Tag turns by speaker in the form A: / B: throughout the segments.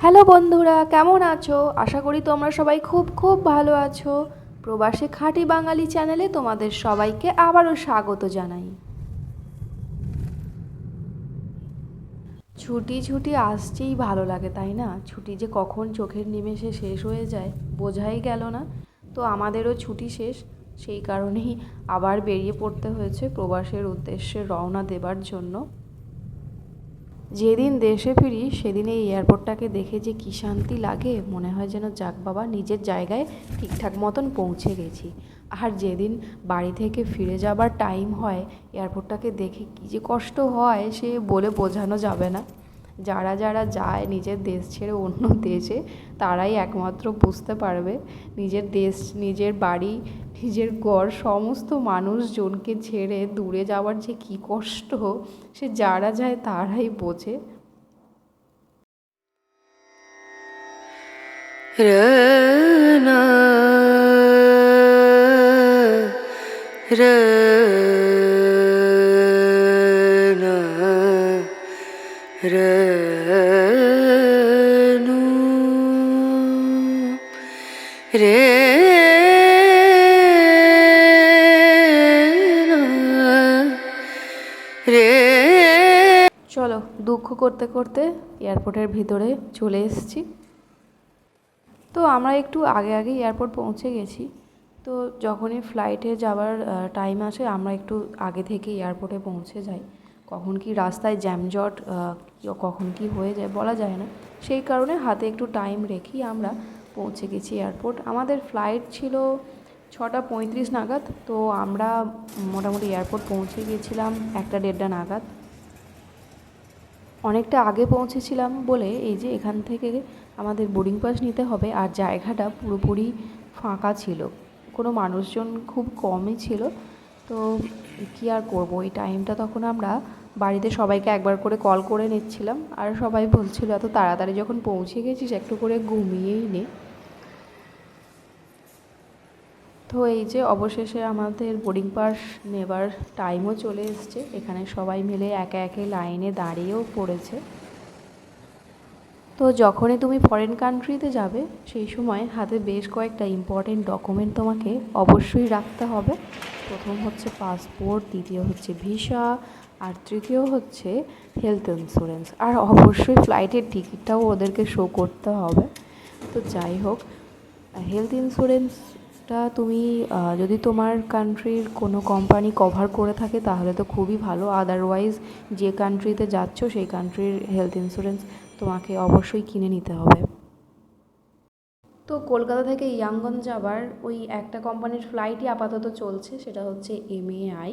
A: Hello বন্ধুরা, কেমন আছো? আশা করি তোমরা সবাই খুব খুব ভালো আছো। প্রবাসে খাঁটি বাঙালি চ্যানেলে তোমাদের সবাইকে আবারও স্বাগত জানাই। ছুটি ছুটি আসছেই ভালো লাগে, তাই না? ছুটি যে কখন চোখের নিমেষে শেষ হয়ে যায়, বোঝাই গেল না। তো আমাদেরও ছুটি শেষ, সেই কারণেই আবার বেরিয়ে পড়তে হয়েছে প্রবাসের উদ্দেশ্যে রওনা দেবার জন্য। যেদিন দেশে ফিরি, সেদিন এই এয়ারপোর্টটাকে দেখে যে কী শান্তি লাগে, মনে হয় যেন যাক বাবা, নিজের জায়গায় ঠিকঠাক মতন পৌঁছে গেছি। আর যেদিন বাড়ি থেকে ফিরে যাবার টাইম হয়, এয়ারপোর্টটাকে দেখে কী যে কষ্ট হয়, সে বলে বোঝানো যাবে না। যারা যারা যায় নিজের দেশ ছেড়ে অন্য দেশে, তারাই একমাত্র বুঝতে পারবে নিজের দেশ, নিজের বাড়ি, নিজের ঘর, সমস্ত মানুষজনকে ছেড়ে দূরে যাওয়ার যে কী কষ্ট, সে যারা যায় তারাই বোঝে।
B: Rana Rana Ranu Rena Re
A: চলো দুঃখ করতে করতে এয়ারপোর্টের ভিতরে চলে এসেছি। তো আমরা একটু আগে আগে এয়ারপোর্ট পৌঁছে গেছি। তো যখনই ফ্লাইটে যাওয়ার টাইম আসে, আমরা একটু আগে থেকে এয়ারপোর্টে পৌঁছে যাই। কখন কি রাস্তায় জ্যামজট কখন কি হয়ে যায় বলা যায় না। সেই কারণে হাতে একটু টাইম রেখেই আমরা পৌঁছে গেছি এয়ারপোর্ট আমাদের ফ্লাইট ছিল ছটা পঁয়ত্রিশ নাগাদ, তো আমরা মোটামুটি এয়ারপোর্ট পৌঁছে গিয়েছিলাম একটা দেড়টা নাগাদ। অনেকটা আগে পৌঁছেছিলাম বলে এই যে এখান থেকে আমাদের বোর্ডিং পাস নিতে হবে আর জায়গাটা পুরোপুরি ফাঁকা ছিল। কোনো মানুষজন খুব কমই ছিল। তো কী আর করব? ওই টাইমটা তখন আমরা বাড়িতে সবাইকে একবার করে কল করে নিচ্ছিলাম। আর সবাই বলছিল, এত তাড়াতাড়ি যখন পৌঁছে গেছিস, একটু করে ঘুমিয়েই নে। তো এই যে অবশেষে আমাদের বোর্ডিং পাস নেবার টাইমও চলে এসছে। এখানে সবাই মিলে একে একে লাইনে দাঁড়িয়েও পড়েছে। তো যখনই তুমি ফরেন কান্ট্রিতে যাবে, সেই সময় হাতে বেশ কয়েকটা ইম্পর্টেন্ট ডকুমেন্ট তোমাকে অবশ্যই রাখতে হবে। প্রথম হচ্ছে পাসপোর্ট দ্বিতীয় হচ্ছে ভিসা আর তৃতীয় হচ্ছে হেলথ ইন্স্যুরেন্স আর অবশ্যই ফ্লাইটের টিকিটটাও ওদেরকে শো করতে হবে। তো যাই হোক হেলথ ইন্স্যুরেন্সটা তুমি যদি তোমার কান্ট্রির কোনো কোম্পানি কভার করে থাকে, তাহলে তো খুবই ভালো। আদারওয়াইজ যে কান্ট্রিতে যাচ্ছ, সেই কান্ট্রির হেলথ ইন্স্যুরেন্স তোমাকে অবশ্যই কিনে নিতে হবে। তো কলকাতা থেকে ইয়াঙ্গন যাবার ওই একটা কোম্পানির ফ্লাইটই আপাতত চলছে, সেটা হচ্ছে এমএআই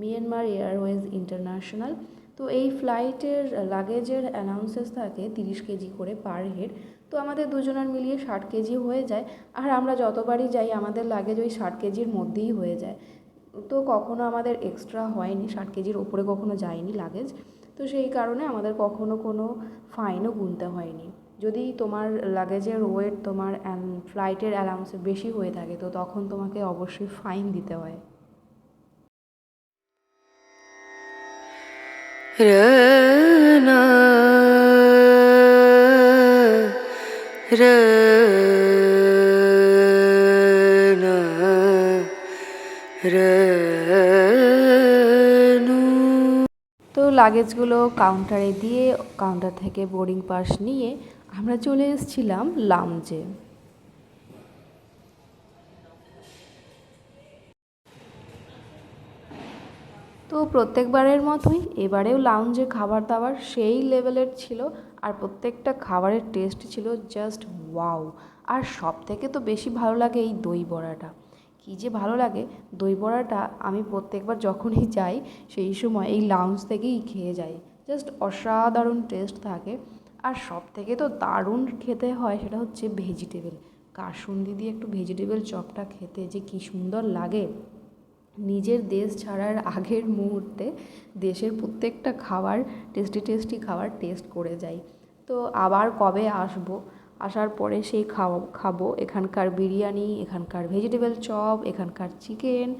A: মিয়ানমার এয়ারওয়েজ ইন্টারন্যাশনাল তো এই ফ্লাইটের লাগেজের অ্যানাউন্সেস থাকে তিরিশ কেজি করে পার হেড তো আমাদের দুজনের মিলিয়ে ষাট কেজি হয়ে যায়, আর আমরা যতবারই যাই, আমাদের লাগেজ ওই ষাট কেজির মধ্যেই হয়ে যায়। তো কখনো আমাদের এক্সট্রা হয়নি, ষাট কেজির ওপরে কখনো যায়নি লাগেজ তো সেই কারণে আমাদের কখনো কোনো ফাইনও গুনতে হয়নি। যদি তোমার লাগেজের ওয়েট তোমার ফ্লাইটের অ্যালাউন্সে বেশি হয়ে থাকে, তো তখন তোমাকে অবশ্যই ফাইন দিতে হয়।
B: Rana Ranu
A: তো লাগেজগুলো কাউন্টারে দিয়ে কাউন্টার থেকে বোর্ডিং পাস নিয়ে আমরা চলে এসেছিলাম লাউঞ্জে তো প্রত্যেকবারের মতোই এবারেও লাউঞ্জে খাবার দাবার সেই লেভেলের ছিল আর প্রত্যেকটা খাবারের টেস্ট ছিল জাস্ট ওয়াও আর সব থেকে তো বেশি ভালো লাগে এই দই বড়াটা। কী যে ভালো লাগে। দই বড়াটা আমি প্রত্যেকবার যখনই যাই, সেই সময় এই লাউঞ্জ থেকেই খেয়ে যাই। জাস্ট অসাধারণ টেস্ট থাকে। আর সব থেকে তো দারুণ খেতে হয় সেটা হচ্ছে ভেজিটেবল কাসুন্দি দিয়ে একটু ভেজিটেবল চপটা খেতে যে কী সুন্দর লাগে। নিজের দেশ ছাড়ার আগের মুহূর্তে দেশের প্রত্যেকটা খাবার টেস্টি টেস্টি খাবার টেস্ট করে যাই। তো আবার কবে আসব? আসার পরে সেই খাওয়া খাব। এখানকার বিরিয়ানি, এখানকার ভেজিটেবল চপ এখানকার চিকেন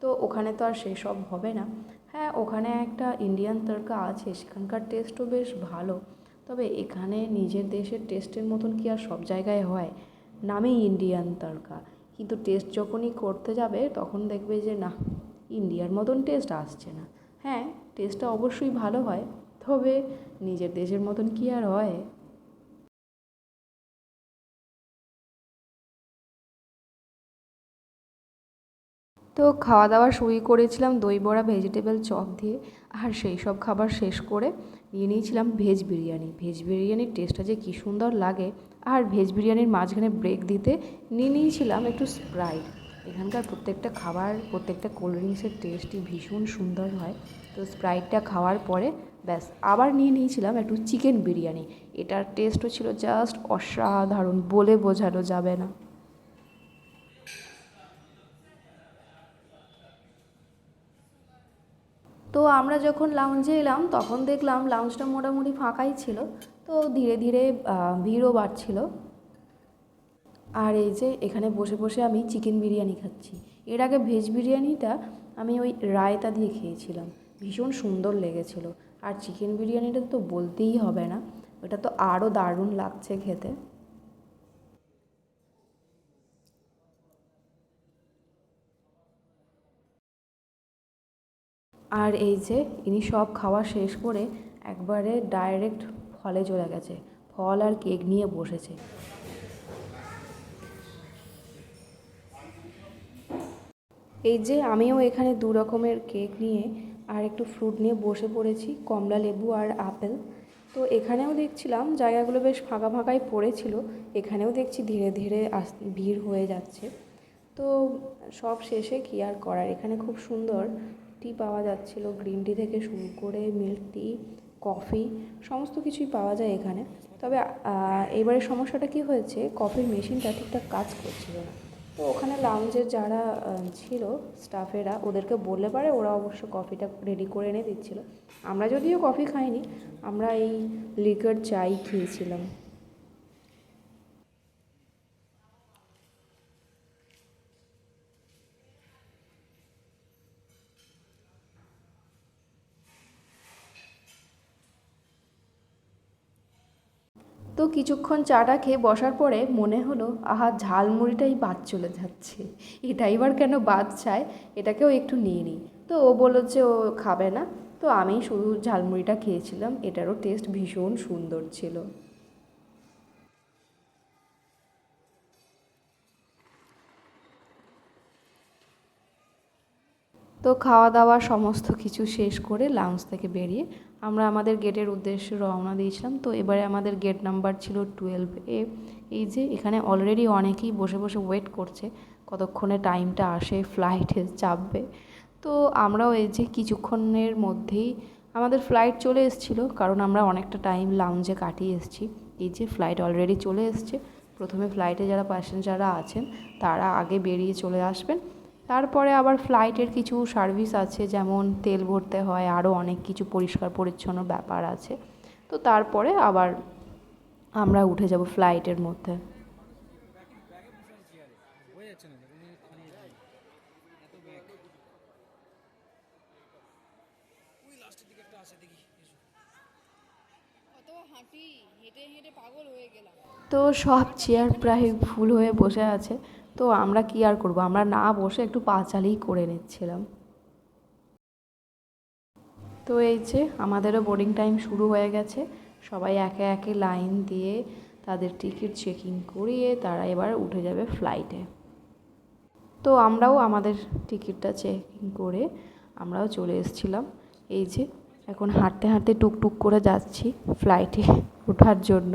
A: তো ওখানে তো আর সেসব হবে না। হ্যাঁ ওখানে একটা ইন্ডিয়ান তড়কা আছে, সেখানকার টেস্টও বেশ ভালো। তবে এখানে নিজের দেশের টেস্টের মতন কি আর সব জায়গায় হয়? নামেই ইন্ডিয়ান তড়কা। কিন্তু টেস্ট যখনই করতে যাবে, তখন দেখবে যে, না ইন্ডিয়ার মতন টেস্ট আসছে না। হ্যাঁ টেস্টটা অবশ্যই ভালো হয়। তবে নিজের দেশের মতন কি আর হয়? তো খাওয়া দাওয়া শুরু করেছিলাম দই বড়া ভেজিটেবল চপ দিয়ে। আর সেই সব খাবার শেষ করে নিয়ে নিয়েছিলাম ভেজ বিরিয়ানি। ভেজ বিরিয়ানির টেস্টটা যে কী সুন্দর লাগে। আর ভেজ বিরিয়ানির মাঝখানে ব্রেক দিতে নিয়ে নিয়েছিলাম একটু স্প্রাইট এখানকার প্রত্যেকটা খাবার, প্রত্যেকটা কোল্ড ড্রিঙ্কসের টেস্টই ভীষণ সুন্দর হয়। তো স্প্রাইটটা খাওয়ার পরে ব্যাস, আবার নিয়ে নিয়েছিলাম একটু চিকেন বিরিয়ানি। এটার টেস্টও ছিল জাস্ট অসাধারণ, বলে বোঝানো যাবে না। তো আমরা যখন লাউঞ্জে এলাম, তখন দেখলাম লাউঞ্জটা মোটামুটি ফাঁকাই ছিল। তো ধীরে ধীরে ভিড়ও বাড়ছিল। আর এই যে এখানে বসে বসে আমি চিকেন বিরিয়ানি খাচ্ছি। এর আগে ভেজ বিরিয়ানিটা আমি ওই রায়তা দিয়ে খেয়েছিলাম। ভীষণ সুন্দর লেগেছিল। আর চিকেন বিরিয়ানিটা তো বলতেই হবে না। ওটা তো আরও দারুণ লাগছে খেতে। আর এই যে ইনি সব খাওয়া শেষ করে একবারে ডাইরেক্ট ফলে চলে গেছে। ফল আর কেক নিয়ে বসেছে। এই যে আমিও এখানে দু রকমের কেক নিয়ে আর একটু ফ্রুট নিয়ে বসে পড়েছি, কমলা লেবু আর আপেল। তো এখানেও দেখছিলাম, জায়গাগুলো বেশ ফাঁকা ফাঁকাই পড়েছিল। এখানেও দেখছি ধীরে ধীরে আস, ভিড় হয়ে যাচ্ছে। তো সব শেষে কী আর করার? এখানে খুব সুন্দর টি পাওয়া যাচ্ছিল গ্রিন টি থেকে শুরু করে মিল্ক টি কফি সমস্ত কিছুই পাওয়া যায় এখানে। তবে এবারে সমস্যাটা কি হয়েছে কফির মেশিনটা ঠিকঠাক কাজ করছিল না। তো ওখানে লাউঞ্জের যারা ছিল স্টাফেরা ওদেরকে বললে পারে, ওরা অবশ্য কফিটা রেডি করে এনে দিচ্ছিল। আমরা যদিও কফি খাইনি, আমরা এই লিকার চাই খেয়েছিলাম। তো কিছুক্ষণ চাটা খেয়ে বসার পরে মনে হলো, আহা, ঝালমুড়িটাই বাদ চলে যাচ্ছে। এটাই এবার কেন বাদ চায়? এটাকেও একটু নিয়ে নিই। তো ও বলল যে ও খাবে না। তো আমি শুধু ঝালমুড়িটা খেয়েছিলাম। এটারও টেস্ট ভীষণ সুন্দর ছিল। তো খাওয়া দাওয়া সমস্ত কিছু শেষ করে লাউঞ্জ থেকে বেরিয়ে আমরা আমাদের গেটের উদ্দেশ্যে রওনা দিয়েছিলাম। তো এবারে আমাদের গেট নাম্বার ছিল টুয়েলভ এ এই যে এখানে অলরেডি অনেকেই বসে বসে ওয়েট করছে কতক্ষণে টাইমটা আসে ফ্লাইটে চাপবে। তো আমরাও এই যে কিছুক্ষণের মধ্যেই আমাদের ফ্লাইট চলে এসেছিল, কারণ আমরা অনেকটা টাইম লাউঞ্জে কাটিয়ে এসেছি। এই যে ফ্লাইট অলরেডি চলে এসছে। প্রথমে ফ্লাইটে যারা প্যাসেঞ্জাররা আছেন, তারা আগে বেরিয়ে চলে আসবেন। তারপরে আবার ফ্লাইটের কিছু সার্ভিস আছে যেমন তেল ভরতে হয় আরও অনেক কিছু পরিষ্কার পরিচ্ছন্ন ব্যাপার আছে। তো তারপরে আবার আমরা উঠে যাব ফ্লাইটের মধ্যে।
C: কত হাঁটি হেঁটে হেঁটে পাগল হয়ে গেলাম।
A: তো সব চেয়ার প্রায় ফুল হয়ে বসে আছে। তো আমরা কি আর করব? আমরা না বসে একটু পা চালিয়ে করে নিচ্ছিলাম। তো এই যে আমাদেরও বোর্ডিং টাইম শুরু হয়ে গেছে। সবাই একে একে লাইন দিয়ে তাদের টিকিট চেকিং করিয়ে তারা এবার উঠে যাবে ফ্লাইটে তো আমরাও আমাদের টিকিটটা চেকিং করে আমরাও চলে এসেছিলাম। এই যে এখন হাঁটতে হাঁটতে টুকটুক করে যাচ্ছি ফ্লাইটে ওঠার জন্য।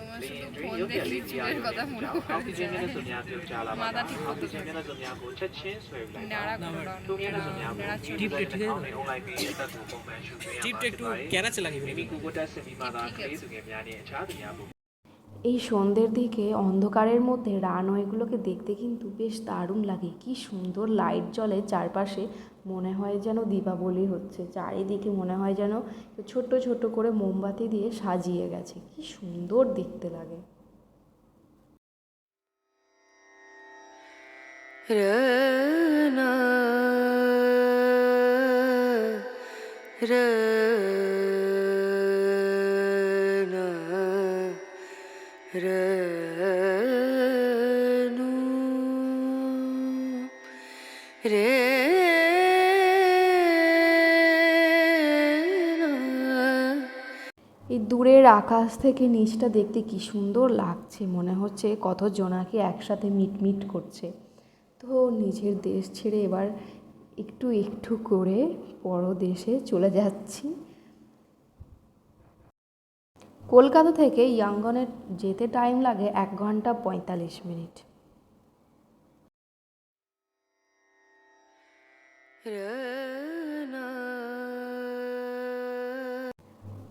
C: তোমার শুধু ফোন দেখি চুলের কথা মনে
D: করে
C: মাথা ঠিক করতে নাড়া নাড়া
D: টিপটে ঠিক আছে
E: টিপটে একটু ক্যারাচে লাগিয়ে
D: ঠিক আছে
A: এই সন্ধ্যের দিকে অন্ধকারের মধ্যে রানওয়েগুলোকে দেখতে কিন্তু বেশ দারুণ লাগে। কি সুন্দর লাইট জ্বলে চারপাশে। মনে হয় যেন দীপাবলি হচ্ছে। চারিদিকে মনে হয় যেন ছোট্ট ছোট্ট করে মোমবাতি দিয়ে সাজিয়ে গেছে। কি সুন্দর দেখতে লাগে।
B: Rana Rana Ranu Rena
A: এই দূরের আকাশ থেকে নিচটা দেখতে কি সুন্দর লাগছে, মনে হচ্ছে কত জনাকে একসাথে মিটমিট করছে। তো নিজের দেশ ছেড়ে এবার একটু একটু করে বড় দেশে চলে যাচ্ছি। কলকাতা থেকে ইয়াঙ্গনের যেতে টাইম লাগে এক ঘণ্টা পঁয়তাল্লিশ মিনিট।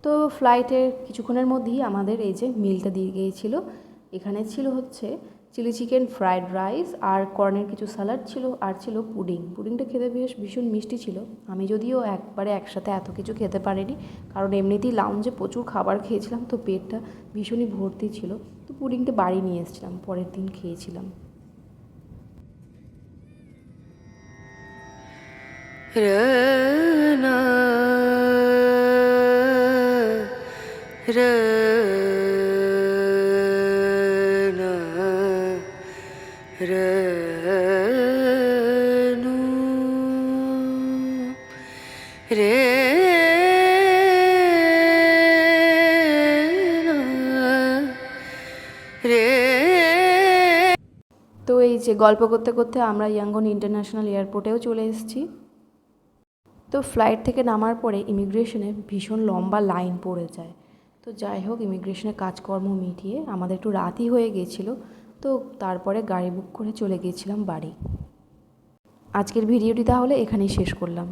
A: তো ফ্লাইটের কিছুক্ষণের মধ্যেই আমাদের এই যে মিলটা দিয়ে গিয়েছিল, এখানে ছিল হচ্ছে চিলি চিকেন, ফ্রাইড রাইস আর কর্নের কিছু স্যালাড ছিল, আর ছিল পুডিং। পুডিংটা খেতে বেশ ভীষণ মিষ্টি ছিল। আমি যদিও একবারে একসাথে এত কিছু খেতে পারিনি, কারণ এমনিতেই লাউঞ্জে প্রচুর খাবার খেয়েছিলাম, তো পেটটা ভীষণই ভর্তি ছিল। তো পুডিংটা বাড়ি নিয়ে এসেছিলাম, পরের দিন খেয়েছিলাম।
B: Rana Rana
A: তো এই যে গল্প করতে করতে আমরা ইয়াঙ্গন ইন্টারন্যাশনাল এয়ারপোর্টেও চলে এসেছি। তো ফ্লাইট থেকে নামার পরে ইমিগ্রেশনে ভীষণ লম্বা লাইন পড়ে যায়। তো যাই হোক ইমিগ্রেশনের কাজকর্ম মিটিয়ে আমাদের একটু রাতই হয়ে গেছিল তো তারপরে গাড়ি বুক করে চলে গিয়েছিলাম বাড়ি। আজকের ভিডিওটি তাহলে এখানেই শেষ করলাম।